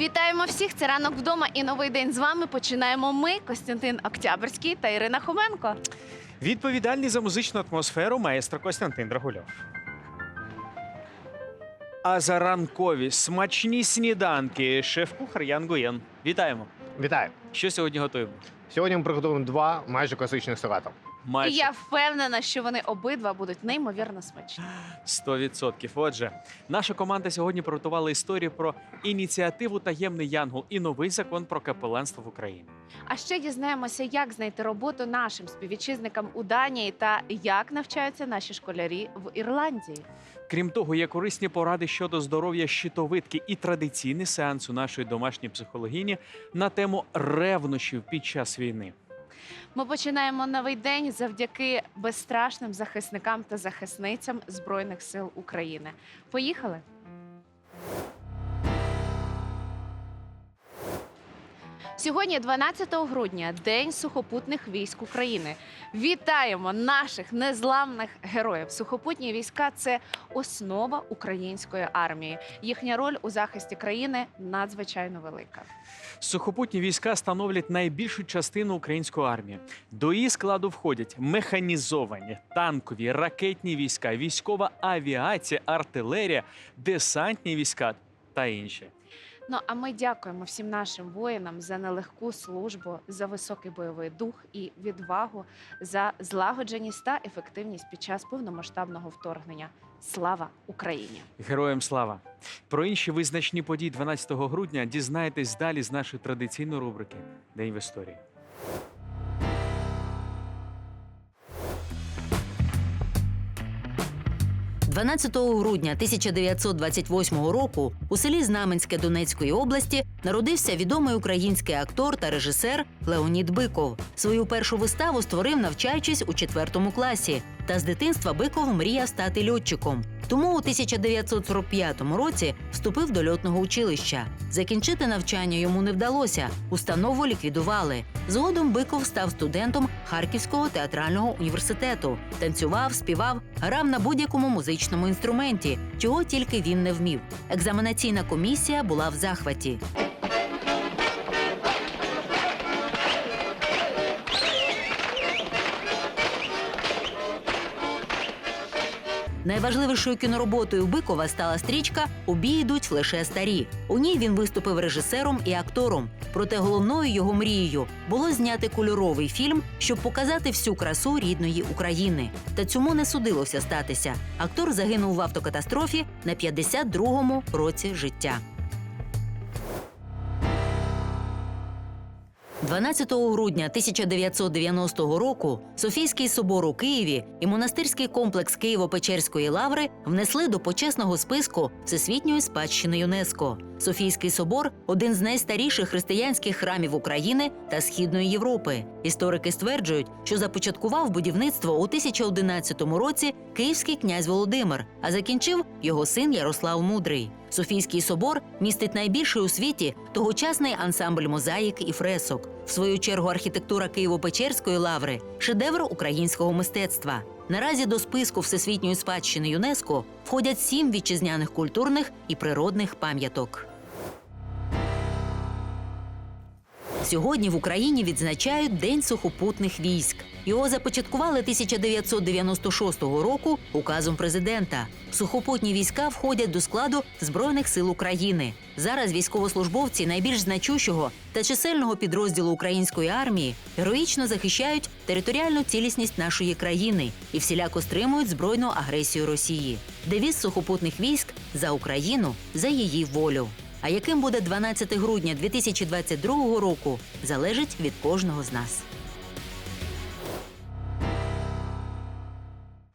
Вітаємо всіх! Це ранок вдома і новий день з вами. Починаємо ми, Костянтин Октябрьський та Ірина Хоменко. Відповідальний за музичну атмосферу маестро Костянтин Драгульов. А за ранкові смачні сніданки шеф-кухар Ян Гуєн. Вітаємо! Вітаю! Що сьогодні готуємо? Сьогодні ми приготуємо два майже класичних салата. І я впевнена, що вони обидва будуть неймовірно смачні. 100%. Отже, наша команда сьогодні приготувала історію про ініціативу Таємний Янгол і новий закон про капеланство в Україні. А ще дізнаємося, як знайти роботу нашим співвітчизникам у Данії та як навчаються наші школярі в Ірландії. Крім того, є корисні поради щодо здоров'я щитовидки і традиційний сеанс у нашої домашньої психологині на тему ревнощів під час війни. Ми починаємо новий день завдяки безстрашним захисникам та захисницям Збройних сил України. Поїхали! Сьогодні, 12 грудня, День сухопутних військ України. Вітаємо наших незламних героїв. Сухопутні війська це основа української армії. Їхня роль у захисті країни надзвичайно велика. Сухопутні війська становлять найбільшу частину української армії. До її складу входять механізовані, танкові, ракетні війська, військова авіація, артилерія, десантні війська та інші. Ну а ми дякуємо всім нашим воїнам за нелегку службу, за високий бойовий дух і відвагу, за злагодженість та ефективність під час повномасштабного вторгнення. Слава Україні! Героям слава! Про інші визначні події 12 грудня дізнаєтесь далі з нашої традиційної рубрики День в історії. – 12 грудня 1928 року у селі Знаменське Донецької області народився відомий український актор та режисер Леонід Биков. Свою першу виставу створив, навчаючись у четвертому класі. Та з дитинства Биков мріяв стати льотчиком. Тому у 1945 році вступив до льотного училища. Закінчити навчання йому не вдалося. Установу ліквідували. Згодом Биков став студентом Харківського театрального університету. Танцював, співав, грав на будь-якому музичному інструменті, чого тільки він не вмів. Екзаменаційна комісія була в захваті. Найважливішою кінороботою Бикова стала стрічка Обі йдуть лише старі. У ній він виступив режисером і актором. Проте головною його мрією було зняти кольоровий фільм, щоб показати всю красу рідної України. Та цьому не судилося статися. Актор загинув в автокатастрофі на 52-му році життя. 12 грудня 1990 року Софійський собор у Києві і монастирський комплекс Києво-Печерської лаври внесли до почесного списку Всесвітньої спадщини ЮНЕСКО. Софійський собор один з найстаріших християнських храмів України та Східної Європи. Історики стверджують, що започаткував будівництво у 1011 році київський князь Володимир, а закінчив його син Ярослав Мудрий. Софійський собор містить найбільший у світі тогочасний ансамбль мозаїк і фресок. В свою чергу архітектура Києво-Печерської лаври шедевр українського мистецтва. Наразі до списку всесвітньої спадщини ЮНЕСКО входять сім вітчизняних культурних і природних пам'яток. Сьогодні в Україні відзначають День сухопутних військ. Його започаткували 1996 року указом президента. Сухопутні війська входять до складу Збройних сил України. Зараз військовослужбовці найбільш значущого та чисельного підрозділу української армії героїчно захищають територіальну цілісність нашої країни і всіляко стримують збройну агресію Росії. Девіз сухопутних військ за Україну за її волю. А яким буде 12 грудня 2022 року, залежить від кожного з нас.